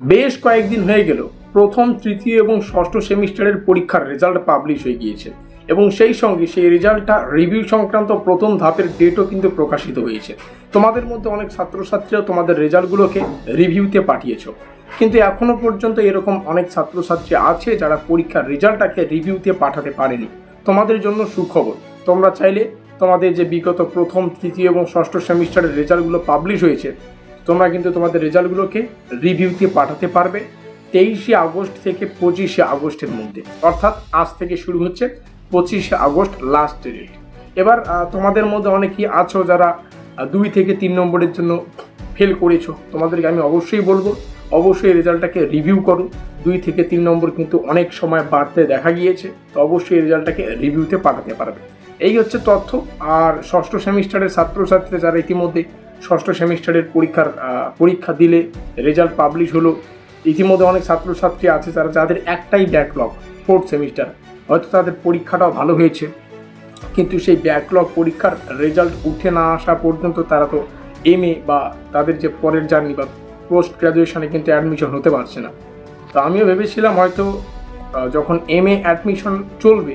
বেশ কয়েকদিন হয়ে গেল। প্রথম, তৃতীয় এবং ষষ্ঠ সেমিস্টারের পরীক্ষার রেজাল্ট পাবলিশ হয়ে গিয়েছে এবং সেই সঙ্গে সেই রেজাল্টটা রিভিউ সংক্রান্ত প্রথম ধাপের ডেটও কিন্তু প্রকাশিত হয়েছে। তোমাদের মধ্যে অনেক ছাত্রছাত্রীরা তোমাদের রেজাল্টগুলোকে রিভিউতে পাঠিয়েছ। কিন্তু এখনও পর্যন্ত এরকম অনেক ছাত্রছাত্রী আছে যারা পরীক্ষার রেজাল্টটাকে রিভিউতে পাঠাতে পারেনি। তোমাদের জন্য সুখবর, তোমরা চাইলে তোমাদের যে বিগত প্রথম, তৃতীয় এবং ষষ্ঠ সেমিস্টারের রেজাল্টগুলো পাবলিশ হয়েছে তোমরা কিন্তু তোমাদের রেজাল্টগুলোকে রিভিউতে পাঠাতে পারবে তেইশে আগস্ট থেকে পঁচিশে আগস্টের মধ্যে। অর্থাৎ আজ থেকে শুরু হচ্ছে পঁচিশে আগস্ট লাস্ট ডেট এবার তোমাদের মধ্যে অনেকেই আছো যারা দুই থেকে তিন নম্বরের জন্য ফেল করেছ। তোমাদেরকে আমি অবশ্যই বলব, অবশ্যই রেজাল্টটাকে রিভিউ করো। দুই থেকে তিন নম্বর কিন্তু অনেক সময় বাড়তে দেখা গিয়েছে, তো অবশ্যই রেজাল্টটাকে রিভিউতে পাঠাতে পারবে। এই হচ্ছে তথ্য। আর ষষ্ঠ সেমিস্টারের ছাত্রছাত্রী যারা ইতিমধ্যে ষষ্ঠ সেমিস্টারের পরীক্ষার পরীক্ষা দিলে রেজাল্ট পাবলিশ হলো। ইতিমধ্যে অনেক ছাত্রছাত্রী আছে তারা, যাদের একটাই ব্যাকলগ ফোর্থ সেমিস্টার হয়তো তাদের পরীক্ষাটাও ভালো হয়েছে, কিন্তু সেই ব্যাকলগ পরীক্ষার রেজাল্ট উঠে না আসা পর্যন্ত তারা তো এম এ বা তাদের যে পরের জার্নি বা পোস্ট গ্র্যাজুয়েশনে কিন্তু অ্যাডমিশন হতে পারছে না। তো আমিও ভেবেছিলাম হয়তো যখন এম এ অ্যাডমিশন চলবে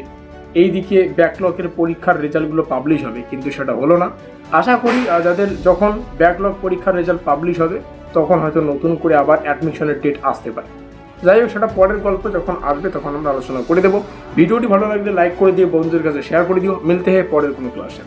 এই দিকে ব্যাকলগের পরীক্ষার রেজাল্টগুলো পাবলিশ হবে, কিন্তু সেটা হলো না। আশা করি যাদের যখন ব্যাকলগ পরীক্ষার রেজাল্ট পাবলিশ হবে, তখন হয়তো নতুন করে আবার অ্যাডমিশনের ডেট আসতে পারে। যাই হোক, সেটা পরের গল্প যখন আসবে, তখন আমরা আলোচনা করে দেবো। ভিডিওটি ভালো লাগলে লাইক করে দিয়ে বন্ধুদের কাছে শেয়ার করে দিও। মিলতে হয় পরের কোনো ক্লাসে